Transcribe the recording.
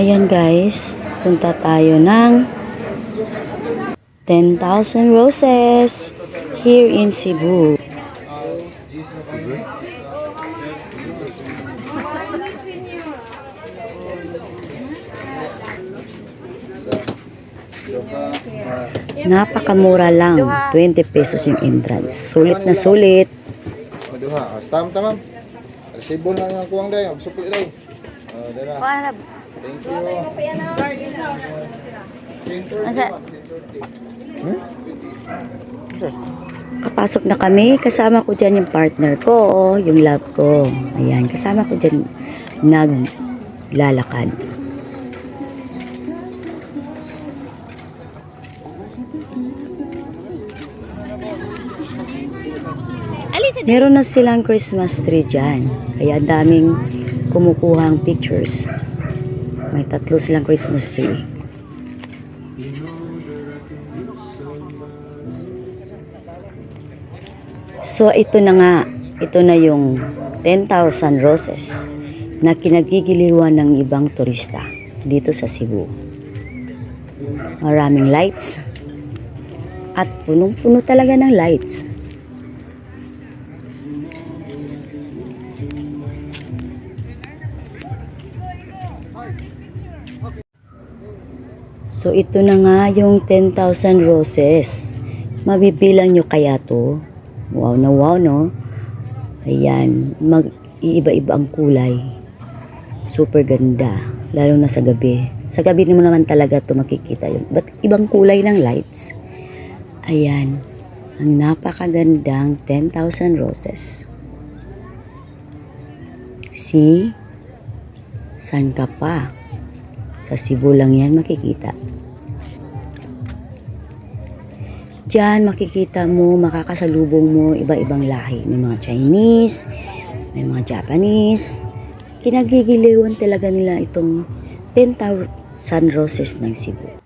Ayan guys, punta tayo ng 10,000 Roses here in Cebu. Napakamura lang, 20 pesos yung entrance. Sulit na sulit. Maduha. Ah, stamp tamam. Resibo na nga kuwang day. Ang sukli day. Ah, dara. Thank you. Kapasok na kami, kasama ko dyan yung partner ko, oh, yung love ko. Ayan, kasama ko dyan naglalakad. Meron na silang Christmas tree dyan. Kaya daming kumukuhang pictures. May tatlo silang Christmas tree. So ito na nga, ito na yung 10,000 roses na kinagigiliwan ng ibang turista dito sa Cebu. Maraming lights at punong-puno talaga ng lights. So ito na nga yung 10,000 roses. Mabibilang nyo kaya to? Wow na wow, no? Ayan, mag iiba-iba ang kulay. Super ganda, lalo na sa gabi. Sa gabi mo naman talaga to makikita yun. But ibang kulay ng lights. Ayan, ang napakagandang 10,000 roses. See? San ka pa? Sa Cebu lang yan makikita. Diyan makikita mo, makakasalubong mo iba-ibang lahi. May mga Chinese, may mga Japanese. Kinagigiliwan talaga nila itong 10,000 roses ng Cebu.